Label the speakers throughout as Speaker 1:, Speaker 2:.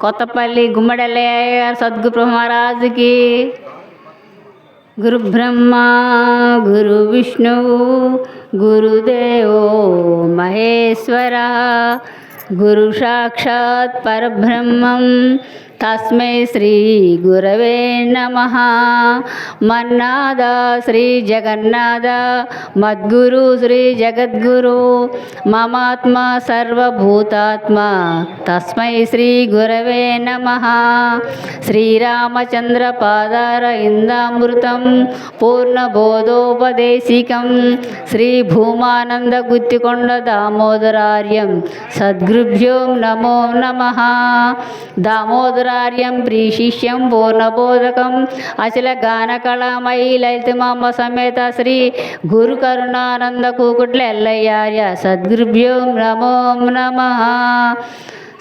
Speaker 1: कोतपल्ली गुम्मडले और सदगुरु महाराज की गुरु ब्रह्मा गुरु विष्णु गुरुदेव महेश्वरा गुरु साक्षात् परब्रह्मं తస్మై శ్రీ గురవే నమ మన్నాద శ్రీ జగన్నాథ మద్గురు శ్రీ జగద్గురు మమాత్మ సర్వభూతాత్మ తస్మై శ్రీ గురవే నమ శ్రీరామచంద్ర పాదార ఇందామృతం పూర్ణబోధోపదేశికం శ్రీ భూమానంద గుత్తికొండ దామోదరార్యం సద్గురుభ్యో నమో నమ దామోదర మధురార్యం ప్రీశిష్యం పూర్ణబోధకం అచల గానకళామయీ లలితమాంబ సమేత శ్రీ గురు కరుణానంద కూకుట్ల ఎల్లయ్యార్య సద్గురుభ్యో నమో నమ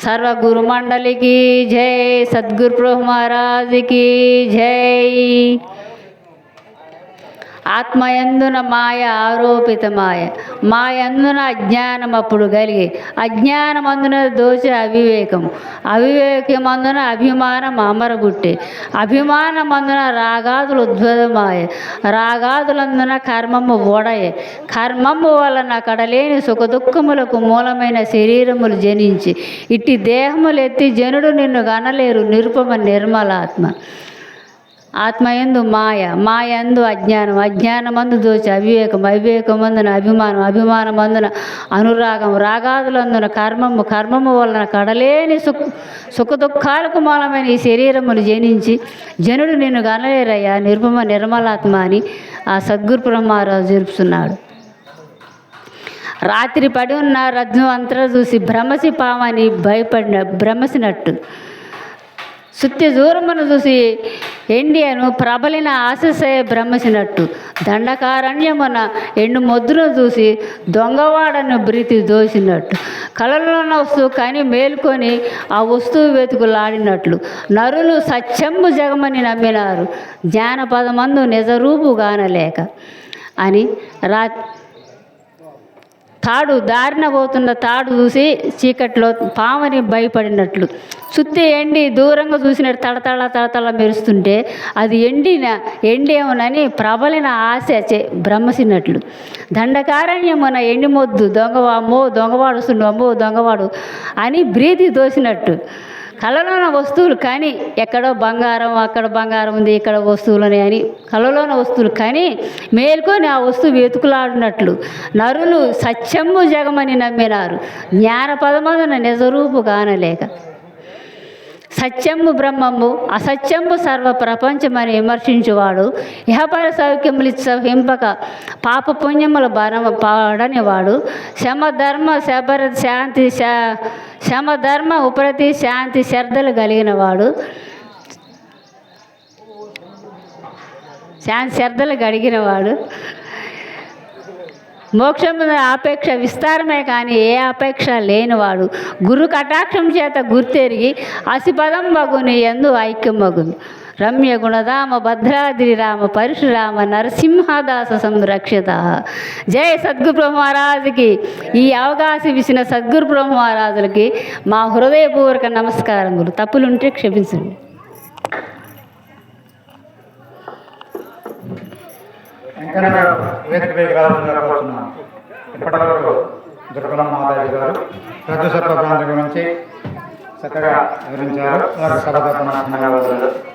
Speaker 1: సర్వ గురు మండలికి జై సద్గురు మహారాజ్కి జై ఆత్మయందున మాయ ఆరోపిత మాయ మాయందున అజ్ఞానం అప్పుడు కలిగి అజ్ఞానమందున దోష అవివేకము అవివేకమందున అభిమానం అమరగుట్టి అభిమానమందున రాగాదులు ఉద్భుతమాయ రాగాదులందున కర్మము ఓడయే కర్మము వలన కడలేని సుఖదుఖములకు మూలమైన శరీరములు జనించి ఇట్టి దేహములు ఎత్తి జనుడు నిన్ను గనలేరు నిరుపమ నిర్మలాత్మ ఆత్మయందు మాయ మాయందు అజ్ఞానం అజ్ఞానమందు దోచి అవివేకం అవివేకమందున అభిమానం అభిమానమందున అనురాగం రాగాదులందున కర్మము కర్మము వలన కడలేని సుఖ సుఖ దుఃఖాలకు మూలమైన ఈ శరీరమును జనించి జనుడు నిన్ను గనలేరయ్యా నిర్మమ నిర్మలాత్మ అని ఆ సద్గురు బ్రహ్మారావు జరుపుతున్నాడు రాత్రి పడి ఉన్న రజ్ను అంతర చూసి భ్రమసి పామని భయపడిన భ్రమసినట్టు సుత్య దూరమును చూసి ఎండియను ప్రబలిన ఆశసే భ్రమిసినట్టు దండకారణ్యమున ఎండు మొద్దును చూసి దొంగవాడను బ్రీతి దోసినట్టు కళలోన వస్తువు కని మేల్కొని ఆ వస్తువు వెతుకులాడినట్లు నరులు సత్యంబు జగమని నమ్మినారు జ్ఞానపదమందు నిజరూపు గానలేక అని రా తాడు దారిన పోతున్న తాడు చూసి చీకట్లో పామని భయపడినట్లు సుత్తి ఎండి దూరంగా చూసినట్టు తడతళ తడతళ మెరుస్తుంటే అది ఎండిన ఎండేమోనని ప్రబలిన ఆశ చే బ్రహ్మసినట్లు దండకారణ్యమున ఎండిమొద్దు దొంగవామో దొంగవాడు సున్నమ్మో దొంగవాడు అని బ్రీతి దోసినట్టు కళలోన వస్తువులు కానీ ఎక్కడో బంగారం అక్కడ బంగారం ఉంది ఇక్కడ వస్తువులు అని కళలోన వస్తువులు కానీ మేల్కొని ఆ వస్తువు వెతుకులాడినట్లు నరులు సత్యము జగమని నమ్మినారు జ్ఞాన పదమందున నిజరూపు కానలేక సత్యము బ్రహ్మము అసత్యము సర్వ ప్రపంచమని విమర్శించువాడు ఇహపర సౌఖ్యములు హింపక పాప పుణ్యముల బలం పాడనివాడు శమధర్మ శబర శాంతి శమధర్మ ఉపరతి శాంతి శ్రద్ధలు కలిగినవాడు శాంతి శ్రద్ధలు వాడు మోక్షం ఆపేక్ష విస్తారమే కానీ ఏ అపేక్ష లేనివాడు గురు కటాక్షం చేత గుర్తెరిగి అసిపదం మగుని ఎందు ఐక్యం మగుని రమ్య గుణధామ భద్రాద్రి రామ పరశురామ నరసింహదాస సంరక్షిత జయ సద్గురు మహారాజుకి ఈ అవకాశం ఇచ్చిన సద్గురు మహారాజులకి మా హృదయపూర్వక నమస్కారములు తప్పులుంటే క్షమించండి వెంకట ఇప్పటివరకు దుర్గమ్మ మాతాజీ గారు రద్దుసత్వ ప్రాంతం గురించి చక్కగా వివరించారు వారికి సభ